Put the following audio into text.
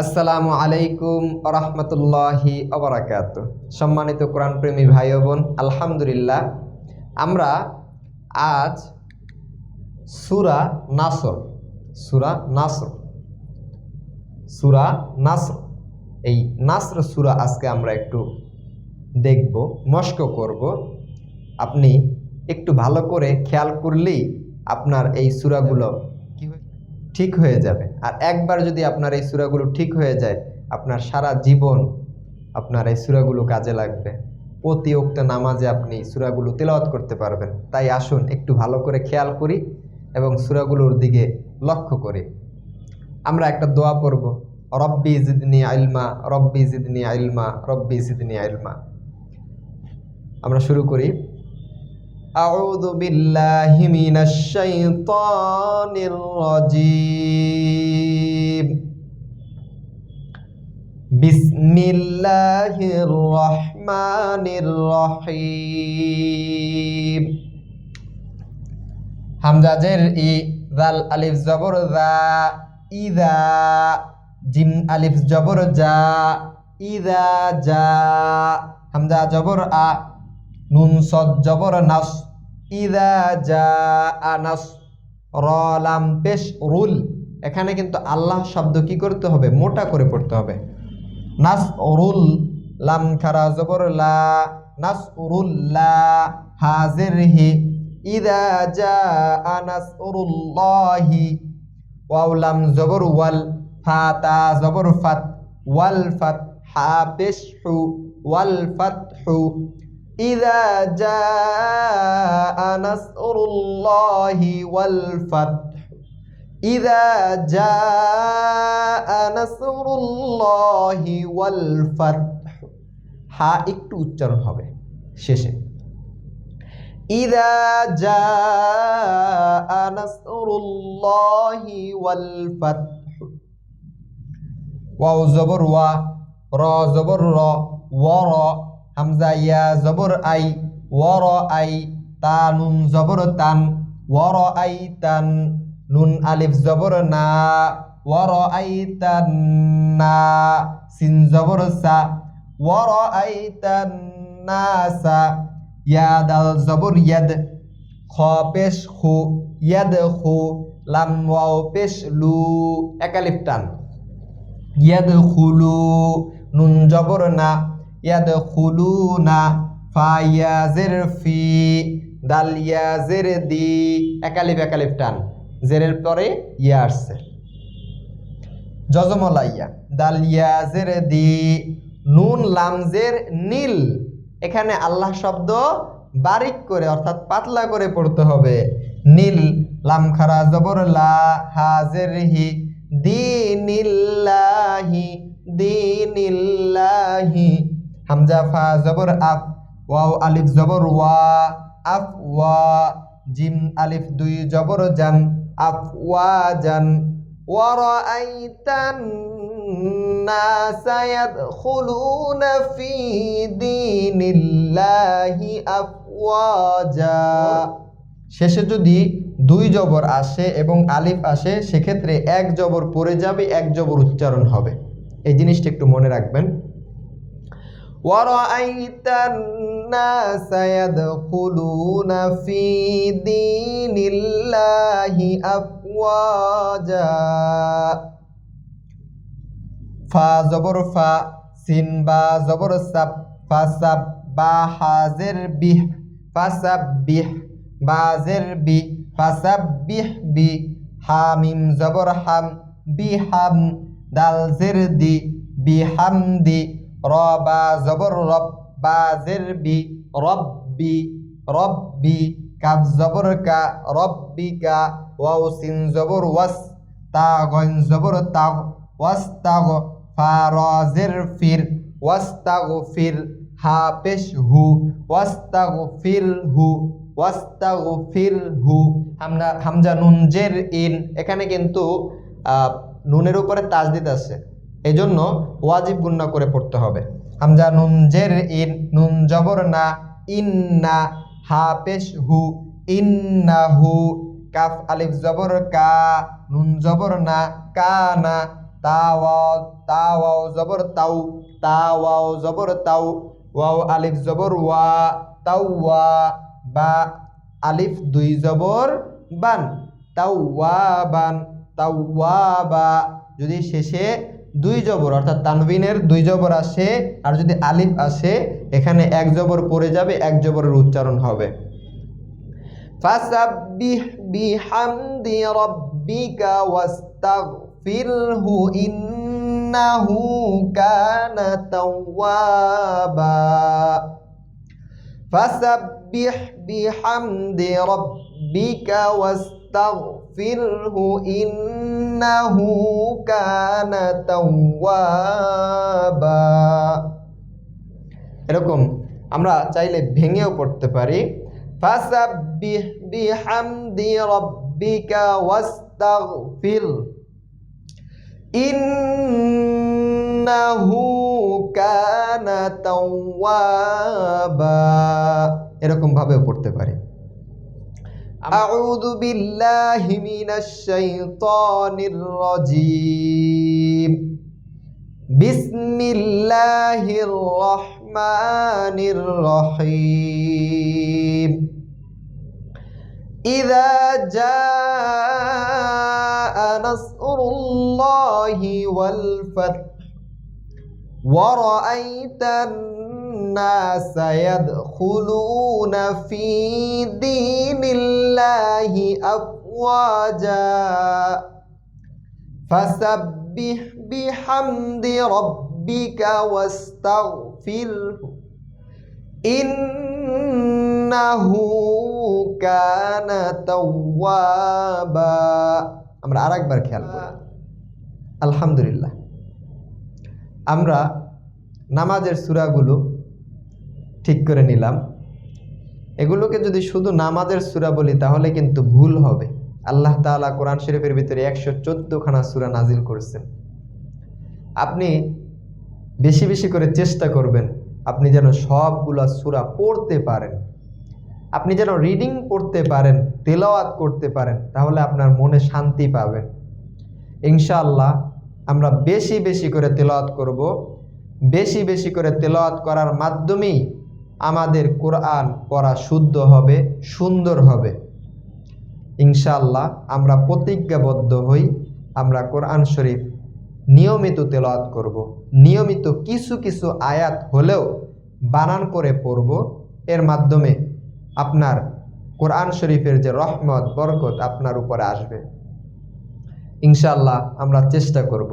আসসালামু আলাইকুম রহমতুল্লাহি অবরাকাত সম্মানিত কোরআন প্রেমী ভাই বোন, আলহামদুলিল্লাহ, আমরা আজ সুরা নাসর সুরা নাসর সুরা নাসর, এই নাসর সুরা আজকে আমরা একটু দেখব, মস্ক করব। আপনি একটু ভালো করে খেয়াল করলেই আপনার এই সুরাগুলো ঠিক হয়ে যাবে। আর একবার যদি আপনার এই সুরাগুলো ঠিক হয়ে যায়, আপনার সারা জীবন আপনার এই সুরাগুলো কাজে লাগবে। প্রতি উক্ত নামাজে আপনি সুরাগুলো তেলাওয়াত করতে পারবেন। তাই আসুন একটু ভালো করে খেয়াল করি এবং সুরাগুলোর দিকে লক্ষ্য করি। আমরা একটা দোয়া পড়ব, রব্বি জিদনি আইলমা, রব্বি জিদনি আইলমা, রব্বি জিদনি আইলমা। আমরা শুরু করি أعوذ بالله من الشيطان الرجيم بسم الله الرحمن الرحيم হামজা জের ই জাল আলিফ জবর জা ইদা জিম আলিফ জবর জা ইদা জা হামজা জবর আ নুন সদ জবর নাস। ইদা জা আনাস রলাম পেশ রুল। এখানে কিন্তু আল্লাহ শব্দ কি করতে হবে? মোটা করে পড়তে হবে। নাস রুল লাম খারা জবর লা। নাস রুল লা হাজির হি। ইদা জা আনাস রুল্লাহি ওয়াও লাম জবর ওয়াল ফাতা জবর ফাত। ওয়াল ফাত হা পেশ হু। ওয়াল ফাত হু। إذا جاء نصر الله والفتح إذا جاء نصر الله والفتح হা একটু উচ্চারণ হবে শেষে إذا جاء نصر الله والفتح ওয়াও জবর ওয়া র জবর র ওয়ার হামজা ইয়া জবর আই, ওয়ার আই, তা নুন জবর তান, ওয়ার আই তান, নুন আলিফ জবর না, ওয়ার আই তান না, সিন জবর সা, ওয়ার আই তান না সা, ইয়া দাল জবর ইয়াদ, খ পেশ খু ইয়াদ খু লাম ওয়াও পেশ লু একালিফ টান ইয়াদখুলু নুন জবর না ইয়াদখুলুনা ফা ইয়াজের ফি দাল ইয়াজের দি। একালিফ একালিফ টান। জেরের পরে ইয়া আসছে। জজমলাইয়া। দাল ইয়াজের দি। নুন লামজের নীল। এখানে আল্লাহ শব্দ বারিক করে, অর্থাৎ পাতলা করে পড়তে হবে। নীল লাম খারা জবর লা, হাজের হি। দিনিল্লাহি দিনিল্লাহি। হামজা ফা জবর আফ ওয়াও আলিফ জবর ওয়া আফ ওয়া জিম আলিফ দুই জবর জান আফ ওয়া জান ورأيت الناس يدخلون في دين الله أفواجا শেষে যদি দুই জবর আসে এবং আলিফ আসে সেক্ষেত্রে এক জবর পড়ে যাবে এক জবর উচ্চারণ হবে এই জিনিসটা একটু মনে রাখবেন ورأيت الناس يدخلون في دين الله أفواجا ফা জবর ফা সিন বা জবর সাব ফা সাব বা হাজের বিহ ফা সাব বিহ বাজের বি ফাসাব্বিহ বি হামিম জবর হাম বিহাম দাল জের দি বিহামদি র বা জবর রব বাজের বি রব্বি রব্বি কাব জবর কা রব্বিকা ওয়াও সিন জবর ওয়াস, তা গন জবর তাগ, ওয়াস তাগ, ফা র জের ফির, ওয়াস তাগ ফির, হা পেশ হু, ওয়াস তাগ ফির হু ওয়াস্তাগফিরহু হামজা হামজা নুন জের ইন, এখানে কিন্তু নুনের উপরে তাজদিদ আছে। এই জন্য ওয়াজিব গুন্না করে পড়তে হবে। হামজা নুন জের ইন, নুন জবর না ইন না হা পেশ হু ইন না হু, কাফ আলিফ জবর কা, নুন জবর না কানা তাওয়াও তাওয়াও জবর তাও তাওয়াও জবর তাও, ওয়াও আলিফ জবর ওয়া, তাও ওয়া, বা আলিফ দুই জবর বান, তাও ওয়া বান, তাও ওয়া বা, যদি শেষে দুই জবর, অর্থাৎ তানবিনের দুই জবর আসে, আর যদি আলিফ আসে, এখানে এক জবর পড়ে যাবে, এক জবরের উচ্চারণ হবে। ফাসাব্বিহ বিহামদি রাব্বিকা ইন্নাহু ইন্নাহু কানা তাওয়াবা এরকম আমরা চাইলে ভেঙেও পড়তে পারি। ফাসাব্বিহ বিহামদি রাব্বিকা ওয়াস্তাগফির। ইন্নাহু কানা তাওয়াবা। এরকম ভাবেও পড়তে পারি। أعوذ بالله من الشيطان الرجيم. بسم الله الرحمن الرحيم. إذا جاء نصر الله والفتح ورأيت الناس يدخلون في دين الله أفواجا فسبح بحمد ربك واستغفره إنه كان توابا আমরা আরেকবার খেয়াল করি আলহামদুলিল্লাহ আমরা নামাজের সূরাগুলো ঠিক করে নিলাম। এগুলোকে যদি শুধু নামাজের সূরা বলি, তাহলে কিন্তু ভুল হবে। আল্লাহ তাআলা কোরআন শরীফের ভিতরে একশো চোদ্দোখানা সূরা নাজিল করেছেন। আপনি বেশি বেশি করে চেষ্টা করবেন, আপনি যেন সবগুলা সূরা পড়তে পারেন। আপনি যেন রিডিং পড়তে পারেন, তেলাওয়াত করতে পারেন, তাহলে আপনার মনে শান্তি পাবেন। ইনশাআল্লাহ আমরা বেশি বেশি করে তেলাওয়াত করব। বেশি বেশি করে তেলাওয়াত করার মাধ্যমেই আমাদের কোরআন পড়া শুদ্ধ হবে, সুন্দর হবে। ইনশাআল্লাহ আমরা প্রতিজ্ঞাবদ্ধ হই, আমরা কোরআন শরীফ নিয়মিত তেলাওয়াত করব। নিয়মিত কিছু কিছু আয়াত হলেও বানান করে পড়ব। এর মাধ্যমে আপনার কোরআন শরীফের যে রহমত, বরকত আপনার উপরে আসবে। ইনশাল্লাহ আমরা চেষ্টা করব।